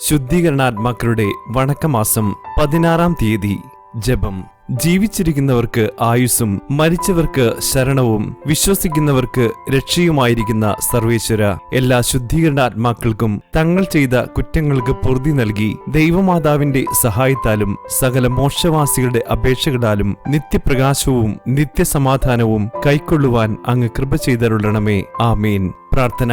ശുദ്ധീകരണാത്മാക്കളുടെ വണക്കമാസം പതിനാറാം തീയതി. ജപം. ജീവിച്ചിരിക്കുന്നവർക്ക് ആയുസ്സും മരിച്ചവർക്ക് ശരണവും വിശ്വസിക്കുന്നവർക്ക് രക്ഷയുമായിരിക്കുന്ന സർവേശ്വര എല്ലാ ശുദ്ധീകരണാത്മാക്കൾക്കും തങ്ങൾ ചെയ്ത കുറ്റങ്ങൾക്ക് പൊറുതി നൽകി ദൈവമാതാവിന്റെ സഹായത്താലും സകല മോക്ഷവാസികളുടെ അപേക്ഷകളാലും നിത്യപ്രകാശവും നിത്യസമാധാനവും കൈക്കൊള്ളുവാൻ അങ്ങ് കൃപ ചെയ്തരുളണമേ. ആമീൻ. പ്രാർത്ഥന.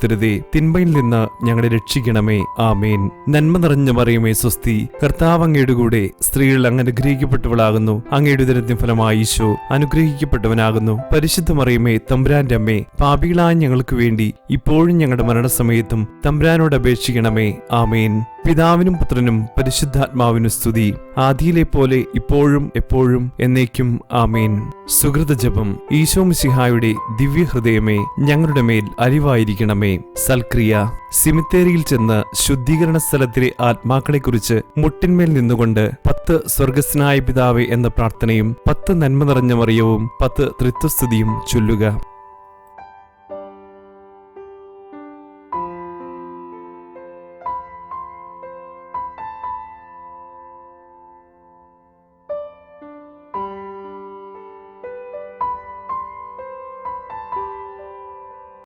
ഉൾപ്പെടുത്തരുതേ തിന്മയിൽ നിന്ന് ഞങ്ങളെ രക്ഷിക്കണമേ. ആമേൻ. നന്മ നിറഞ്ഞ മറിയമേ സ്വസ്തി. കർത്താവ് അങ്ങയുടെ കൂടെ സ്ത്രീകൾ അങ്ങ് അനുഗ്രഹിക്കപ്പെട്ടവളാകുന്നു. അങ്ങയുടെ ഉദരത്തിൻ ഫലമായി ഈശോ അനുഗ്രഹിക്കപ്പെട്ടവനാകുന്നു. പരിശുദ്ധ മറിയമേ തമ്പുരാന്റെ അമ്മേ പാപികളായ ഞങ്ങൾക്ക് വേണ്ടി ഇപ്പോഴും ഞങ്ങളുടെ മരണസമയത്തും തമ്പുരാനോട് അപേക്ഷിക്കണമേ. ആമേൻ. പിതാവിനും പുത്രനും പരിശുദ്ധാത്മാവിനും സ്തുതി. ആദിയിലെ പോലെ ഇപ്പോഴും എപ്പോഴും എന്നേക്കും ആമേൻ. സുഹൃത ജപം ഈശോ മിസിഹായുടെ ദിവ്യഹൃദയമേ ഞങ്ങളുടെ മേൽ അരിവായിരിക്കണമേ സൽക്രിയ. സിമിത്തേരിയിൽ ചെന്ന് ശുദ്ധീകരണ സ്ഥലത്തിലെ ആത്മാക്കളെക്കുറിച്ച് മുട്ടിന്മേൽ നിന്നുകൊണ്ട് പത്ത് സ്വർഗസ്നായ പിതാവേ എന്ന പ്രാർത്ഥനയും പത്ത് നന്മ നിറഞ്ഞ മറിയവും പത്ത് തൃത്വസ്തുതിയും ചൊല്ലുക.